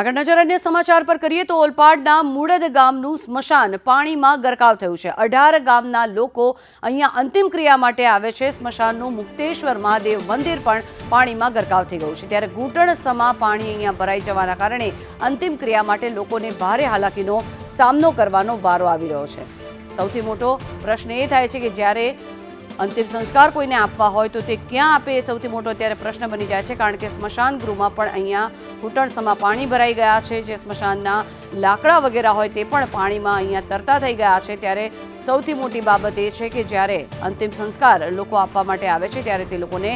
આગળ નજર અન્ય સમાચાર પર કરીએ તો ઓલપાડના મૂળદ ગામનું સ્મશાન પાણીમાં ગરકાવ થયું છે. અઢાર ગામના લોકો અહીંયા અંતિમ ક્રિયા માટે આવે છે. સ્મશાનનું મુક્તેશ્વર મહાદેવ મંદિર પણ પાણીમાં ગરકાવ થઈ ગયું છે. ત્યારે ઘૂંટણ સમા પાણી અહીંયા ભરાઈ જવાના કારણે અંતિમ ક્રિયા માટે લોકોને ભારે હાલાકીનો સામનો કરવાનો વારો આવી રહ્યો છે. સૌથી મોટો પ્રશ્ન એ થાય છે કે જ્યારે અંતિમ સંસ્કાર કોઈને આપવા હોય તો તે ક્યાં આપે એ સૌથી મોટો અત્યારે પ્રશ્ન બની જાય છે, કારણ કે સ્મશાન ગૃહમાં પણ અહીંયા ઘૂંટણસમાં પાણી ભરાઈ ગયા છે, જે સ્મશાનના લાકડા વગેરે હોય તે પણ પાણીમાં અહીંયા તરતા થઈ ગયા છે. ત્યારે સૌથી મોટી બાબત એ છે કે જ્યારે અંતિમ સંસ્કાર લોકો આપવા માટે આવે છે, ત્યારે તે લોકોને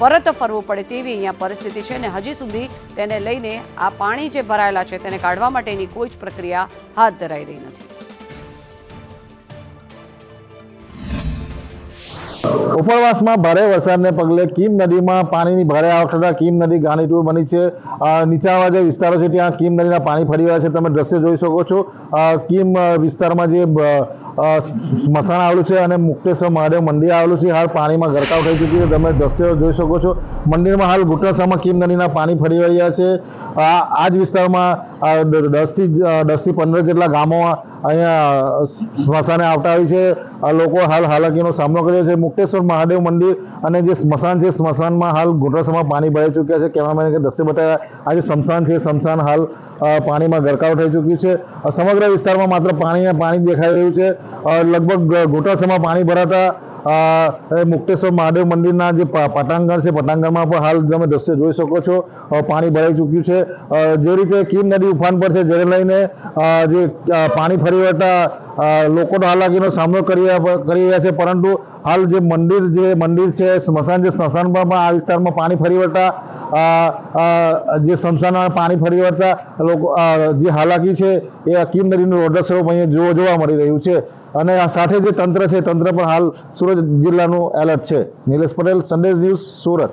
પરત ફરવું પડે તેવી અહીંયા પરિસ્થિતિ છે અને હજી સુધી તેને લઈને આ પાણી જે ભરાયેલા છે, તેને કાઢવા માટેની કોઈ જ પ્રક્રિયા હાથ ધરાઈ રહી નથી. ઉપરવાસમાં ભારે વરસાદને પગલે કીમ નદીમાં પાણીની ભારે આવક થતાં કીમ નદી ગાંડીતુર બની છે. નીચાણવાળા જે વિસ્તારો છે ત્યાં કીમ નદીના પાણી ફરી રહ્યા છે. તમે દ્રશ્ય જોઈ શકો છો. કીમ વિસ્તારમાં જે સ્મશાન આવેલું છે અને મુક્તેશ્વર મહાદેવ મંદિર આવેલું છે. હાલ પાણીમાં ગરકાવ થઈ ચૂક્યું છે. તમે દ્રશ્ય જોઈ શકો છો. મંદિરમાં હાલ ઘૂંટણસામાં કીમ નદીના પાણી ફરી રહ્યા છે. આ જ વિસ્તારમાં દસથી દસથી પંદર જેટલા ગામો અહીંયા સ્મશાને આવતા હોય છે. આ લોકો હાલ હાલાકીનો સામનો કર્યો છે. મુક્તેશ્વર મહાદેવ મંદિર અને જે સ્મશાન છે, સ્મશાનમાં હાલ ઘૂંટણસામાં પાણી ભરાઈ ચૂક્યા છે. કેમેરામેન કે દ્રશ્ય બતાવ્યા, આ જે સ્મશાન છે, સ્મશાન હાલ પાણીમાં ગરકાવ થઈ ચૂક્યું છે. સમગ્ર વિસ્તારમાં માત્ર પાણીને પાણી દેખાઈ રહ્યું છે. લગભગ ઘૂંટણસામાં પાણી ભરાતા મુક્તેશ્વર મહાદેવ મંદિરના જે પટાંગણ છે, પટાંગણમાં પણ હાલ તમે દ્રશ્ય જોઈ શકો છો. પાણી ભરાઈ ચૂક્યું છે. જે રીતે કીમ નદી ઉફાન પર છે, જેને લઈને જે પાણી ફરી વળતા લોકોનો હાલાકીનો સામનો કરી કરી રહ્યા છે. પરંતુ હાલ જે મંદિર જે મંદિર છે, સ્મશાન જે સ્મશાનમાં પણ આ વિસ્તારમાં પાણી ફરી વળતા જે સ્મશાનમાં પાણી ફરી વળતા લોકો જે હાલાકી છે, એ અકીમ નદીનું રોડર સ્વરૂપ અહીંયા જોવા મળી રહ્યું છે. અને આ સાથે જે તંત્ર છે, તંત્ર પણ હાલ સુરત જિલ્લાનું એલર્ટ છે. નિલેશ પટેલ, સંદેશ ન્યૂઝ, સુરત.